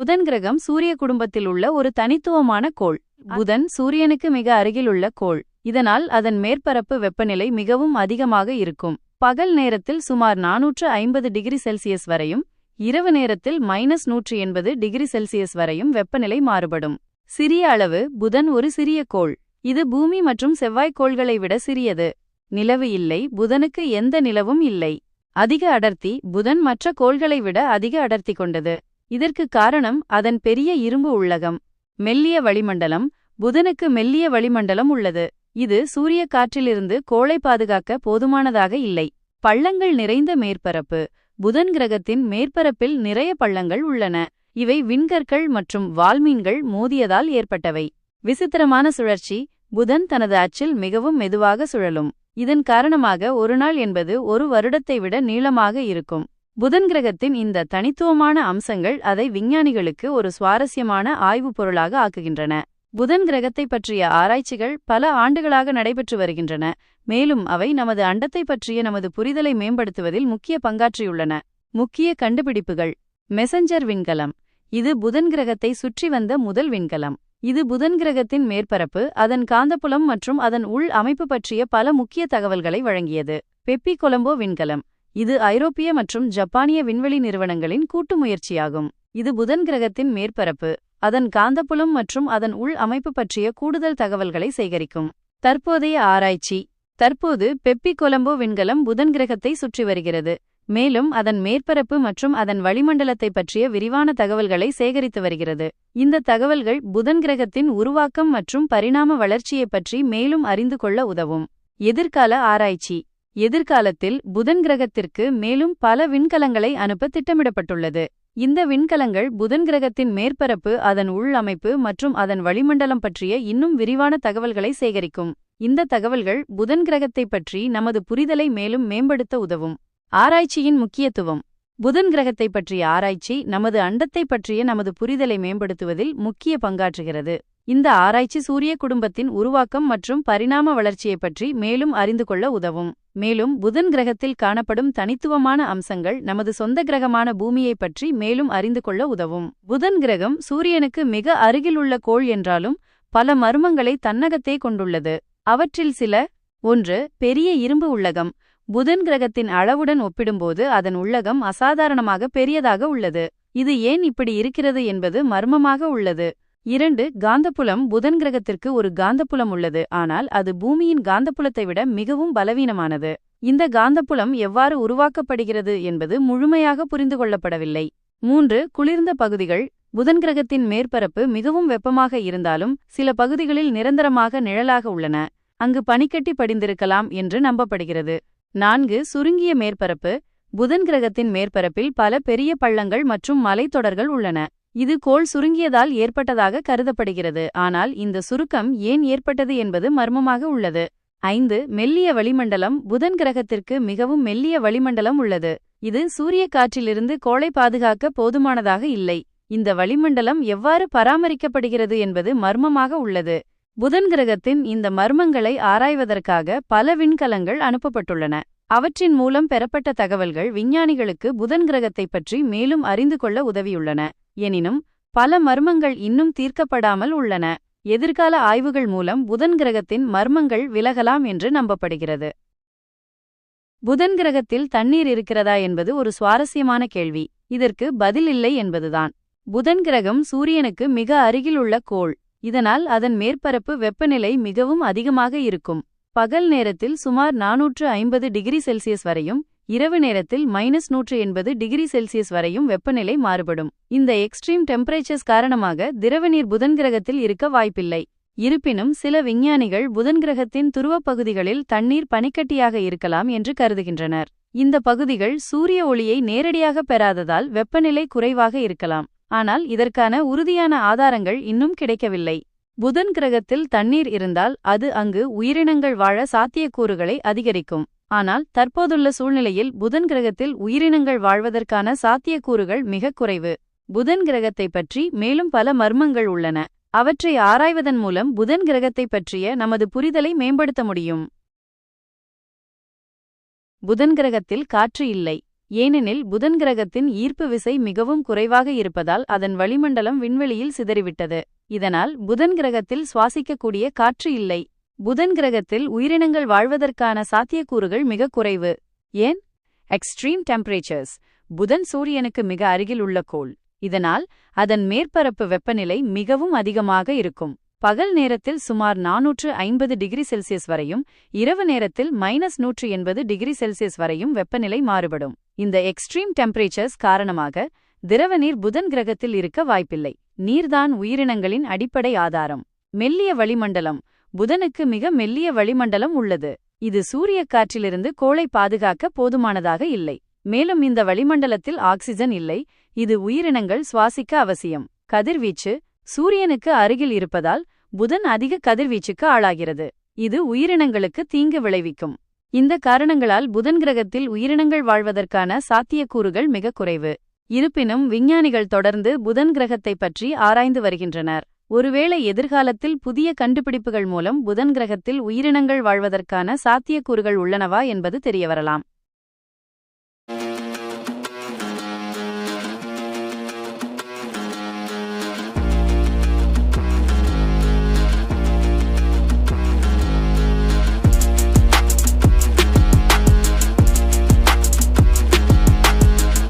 புதன் கிரகம் சூரிய குடும்பத்தில் உள்ள ஒரு தனித்துவமான கோள். புதன் சூரியனுக்கு மிக அருகிலுள்ள கோள். இதனால் அதன் மேற்பரப்பு வெப்பநிலை மிகவும் அதிகமாக இருக்கும். பகல் நேரத்தில் சுமார் நானூற்று ஐம்பது டிகிரி செல்சியஸ் வரையும் இரவு நேரத்தில் மைனஸ் நூற்று எண்பது டிகிரி செல்சியஸ் வரையும் வெப்பநிலை மாறுபடும். சிறிய அளவு புதன் ஒரு சிறிய கோள். இது பூமி மற்றும் செவ்வாய் கோள்களை விட சிறியது. நிலவு இல்லை புதனுக்கு எந்த நிலவும் இல்லை. அதிக அடர்த்தி புதன் மற்ற கோள்களை விட அதிக அடர்த்தி கொண்டது. இதற்கு காரணம் அதன் பெரிய இரும்பு உள்ளகம். மெல்லிய வளிமண்டலம். புதனுக்கு மெல்லிய வளிமண்டலம் உள்ளது. இது சூரிய காற்றிலிருந்து கோளை பாதுகாக்க போதுமானதாக இல்லை. பள்ளங்கள் நிறைந்த மேற்பரப்பு. புதன் கிரகத்தின் மேற்பரப்பில் நிறைய பள்ளங்கள் உள்ளன. இவை விண்கற்கள் மற்றும் வால்மீன்கள் மோதியதால் ஏற்பட்டவை. விசித்திரமான சுழற்சி. புதன் தனது அச்சில் மிகவும் மெதுவாக சுழலும். இதன் காரணமாக ஒருநாள் என்பது ஒரு வருடத்தை விட நீளமாக இருக்கும். புதன் கிரகத்தின் இந்த தனித்துவமான அம்சங்கள் அதை விஞ்ஞானிகளுக்கு ஒரு சுவாரஸ்யமான ஆய்வுப் பொருளாக ஆக்குகின்றன. புதன் கிரகத்தை பற்றிய ஆராய்ச்சிகள் பல ஆண்டுகளாக நடைபெற்று வருகின்றன. மேலும் அவை நமது அண்டத்தை பற்றிய நமது புரிதலை மேம்படுத்துவதில் முக்கிய பங்காற்றியுள்ளன. முக்கிய கண்டுபிடிப்புகள். மெசஞ்சர் விண்கலம். இது புதன் கிரகத்தை சுற்றி வந்த முதல் விண்கலம். இது புதன் கிரகத்தின் மேற்பரப்பு அதன் காந்தப்புலம் மற்றும் அதன் உள் அமைப்பு பற்றிய பல முக்கிய தகவல்களை வழங்கியது. பெப்பி கொலம்போ விண்கலம். இது ஐரோப்பிய மற்றும் ஜப்பானிய விண்வெளி நிறுவனங்களின் கூட்டு முயற்சியாகும். இது புதன் கிரகத்தின் மேற்பரப்பு அதன் காந்தப்புலம் மற்றும் அதன் உள் அமைப்பு பற்றிய கூடுதல் தகவல்களை சேகரிக்கும். தற்போதைய ஆராய்ச்சி. தற்போது பெப்பி கொலம்போ விண்கலம் புதன் கிரகத்தை சுற்றி வருகிறது. மேலும் அதன் மேற்பரப்பு மற்றும் அதன் வளிமண்டலத்தை பற்றிய விரிவான தகவல்களை சேகரித்து வருகிறது. இந்த தகவல்கள் புதன் கிரகத்தின் உருவாக்கம் மற்றும் பரிணாம வளர்ச்சியைப் பற்றி மேலும் அறிந்து கொள்ள உதவும். எதிர்கால ஆராய்ச்சி. எதிர்காலத்தில் புதன் கிரகத்திற்கு மேலும் பல விண்கலங்களை அனுப்ப திட்டமிடப்பட்டுள்ளது. இந்த விண்கலங்கள் புதன் கிரகத்தின் மேற்பரப்பு அதன் உள் அமைப்பு மற்றும் அதன் வளிமண்டலம் பற்றிய இன்னும் விரிவான தகவல்களை சேகரிக்கும். இந்த தகவல்கள் புதன் கிரகத்தை பற்றி நமது புரிதலை மேலும் மேம்படுத்த உதவும். ஆராய்ச்சியின் முக்கியத்துவம். புதன் கிரகத்தை பற்றிய ஆராய்ச்சி நமது அண்டத்தை பற்றிய நமது புரிதலை மேம்படுத்துவதில் முக்கிய பங்காற்றுகிறது. இந்த ஆராய்ச்சி சூரிய குடும்பத்தின் உருவாக்கம் மற்றும் பரிணாம வளர்ச்சியைப் பற்றி மேலும் அறிந்து கொள்ள உதவும். மேலும் புதன் கிரகத்தில் காணப்படும் தனித்துவமான அம்சங்கள் நமது சொந்த கிரகமான பூமியைப் பற்றி மேலும் அறிந்து கொள்ள உதவும். புதன் கிரகம் சூரியனுக்கு மிக அருகில் உள்ள கோள் என்றாலும் பல மர்மங்களை தன்னகத்தே கொண்டுள்ளது. அவற்றில் சில ஒன்று பெரிய இரும்பு உள்ளகம். புதன் கிரகத்தின் அளவுடன் ஒப்பிடும்போது அதன் உள்ளகம் அசாதாரணமாக பெரியதாக உள்ளது. இது ஏன் இப்படி இருக்கிறது என்பது மர்மமாக உள்ளது. இரண்டு காந்தப்புலம் புதன் கிரகத்திற்கு ஒரு காந்தப்புலம் உள்ளது. ஆனால் அது பூமியின் காந்தப்புலத்தை விட மிகவும் பலவீனமானது. இந்த காந்தப்புலம் எவ்வாறு உருவாக்கப்படுகிறது என்பது முழுமையாக புரிந்து கொள்ளப்படவில்லை. மூன்று குளிர்ந்த பகுதிகள். புதன் கிரகத்தின் மேற்பரப்பு மிகவும் வெப்பமாக இருந்தாலும் சில பகுதிகளில் நிரந்தரமாக நிழலாக உள்ளன. அங்கு பனிக்கட்டி படிந்திருக்கலாம் என்று நம்பப்படுகிறது. நான்கு சுருங்கிய மேற்பரப்பு. புதன் கிரகத்தின் மேற்பரப்பில் பல பெரிய பள்ளங்கள் மற்றும் மலைத்தொடர்கள் உள்ளன. இது கோள் சுருங்கியதால் ஏற்பட்டதாக கருதப்படுகிறது. ஆனால் இந்த சுருக்கம் ஏன் ஏற்பட்டது என்பது மர்மமாக உள்ளது. ஐந்து மெல்லிய வளிமண்டலம். புதன் கிரகத்திற்கு மிகவும் மெல்லிய வளிமண்டலம் உள்ளது. இது சூரிய காற்றிலிருந்து கோளை பாதுகாக்க போதுமானதாக இல்லை. இந்த வளிமண்டலம் எவ்வாறு பராமரிக்கப்படுகிறது என்பது மர்மமாக உள்ளது. புதன் கிரகத்தின் இந்த மர்மங்களை ஆராய்வதற்காக பல விண்கலங்கள் அனுப்பப்பட்டுள்ளன. அவற்றின் மூலம் பெறப்பட்ட தகவல்கள் விஞ்ஞானிகளுக்கு புதன் கிரகத்தை பற்றி மேலும் அறிந்து கொள்ள உதவியுள்ளன. எனினும் பல மர்மங்கள் இன்னும் தீர்க்கப்படாமல் உள்ளன. எதிர்கால ஆய்வுகள் மூலம் புதன் கிரகத்தின் மர்மங்கள் விலகலாம் என்று நம்பப்படுகிறது. புதன் கிரகத்தில் தண்ணீர் இருக்கிறதா என்பது ஒரு சுவாரஸ்யமான கேள்வி. இதற்கு பதில் இல்லை என்பதுதான். புதன் கிரகம் சூரியனுக்கு மிக அருகில் உள்ள கோள். இதனால் அதன் மேற்பரப்பு வெப்பநிலை மிகவும் அதிகமாக இருக்கும். பகல் நேரத்தில் சுமார் நானூற்று ஐம்பது டிகிரி செல்சியஸ் வரையும் இரவு நேரத்தில் மைனஸ் நூற்று எண்பது டிகிரி செல்சியஸ் வரையும் வெப்பநிலை மாறுபடும். இந்த எக்ஸ்ட்ரீம் டெம்பரேச்சர்ஸ் காரணமாக திரவநீர் புதன் கிரகத்தில் இருக்க வாய்ப்பில்லை. இருப்பினும் சில விஞ்ஞானிகள் புதன் கிரகத்தின் துருவப் பகுதிகளில் தண்ணீர் பனிக்கட்டியாக இருக்கலாம் என்று கருதுகின்றனர். இந்த பகுதிகள் சூரிய ஒளியை நேரடியாக பெறாததால் வெப்பநிலை குறைவாக இருக்கலாம். ஆனால் இதற்கான உறுதியான ஆதாரங்கள் இன்னும் கிடைக்கவில்லை. புதன் கிரகத்தில் தண்ணீர் இருந்தால் அது அங்கு உயிரினங்கள் வாழ சாத்தியக்கூறுகளை அதிகரிக்கும். ஆனால் தற்போதுள்ள சூழ்நிலையில் புதன் கிரகத்தில் உயிரினங்கள் வாழ்வதற்கான சாத்தியக்கூறுகள் மிகக் குறைவு. புதன் கிரகத்தை பற்றி மேலும் பல மர்மங்கள் உள்ளன. அவற்றை ஆராய்வதன் மூலம் புதன் கிரகத்தை பற்றிய நமது புரிதலை மேம்படுத்த முடியும். புதன் கிரகத்தில் காற்று இல்லை. ஏனெனில் புதன் கிரகத்தின் ஈர்ப்பு விசை மிகவும் குறைவாக இருப்பதால் அதன் வளிமண்டலம் விண்வெளியில் சிதறிவிட்டது. இதனால் புதன் கிரகத்தில் சுவாசிக்கக்கூடிய காற்று இல்லை. புதன் கிரகத்தில் உயிரினங்கள் வாழ்வதற்கான சாத்தியக்கூறுகள் மிக குறைவு. ஏன்? எக்ஸ்ட்ரீம் டெம்பரேச்சர்ஸ் புதன் சூரியனுக்கு மிக அருகில் உள்ள கோள். இதனால் அதன் மேற்பரப்பு வெப்பநிலை மிகவும் அதிகமாக இருக்கும். பகல் நேரத்தில் சுமார் நானூற்று ஐம்பது டிகிரி செல்சியஸ் வரையும் இரவு நேரத்தில் மைனஸ் நூற்று எண்பது டிகிரி செல்சியஸ் வரையும் வெப்பநிலை மாறுபடும். இந்த எக்ஸ்ட்ரீம் டெம்பரேச்சர்ஸ் காரணமாக திரவ நீர் புதன் கிரகத்தில் இருக்க வாய்ப்பில்லை. நீர்தான் உயிரினங்களின் அடிப்படை ஆதாரம். மெல்லிய வளிமண்டலம். புதனுக்கு மிக மெல்லிய வளிமண்டலம் உள்ளது. இது சூரிய காற்றிலிருந்து கோளை பாதுகாக்க போதுமானதாக இல்லை. மேலும் இந்த வளிமண்டலத்தில் ஆக்சிஜன் இல்லை. இது உயிரினங்கள் சுவாசிக்க அவசியம். கதிர்வீச்சு. சூரியனுக்கு அருகில் இருப்பதால் புதன் அதிக கதிர்வீச்சுக்கு ஆளாகிறது. இது உயிரினங்களுக்கு தீங்கு விளைவிக்கும். இந்த காரணங்களால் புதன் கிரகத்தில் உயிரினங்கள் வாழ்வதற்கான சாத்தியக்கூறுகள் மிக குறைவு. இருப்பினும் விஞ்ஞானிகள் தொடர்ந்து புதன் கிரகத்தை பற்றி ஆராய்ந்து வருகின்றனர். ஒருவேளை எதிர்காலத்தில் புதிய கண்டுபிடிப்புகள் மூலம் புதன் கிரகத்தில் உயிரினங்கள் வாழ்வதற்கான சாத்தியக்கூறுகள் உள்ளனவா என்பது தெரியவரலாம்.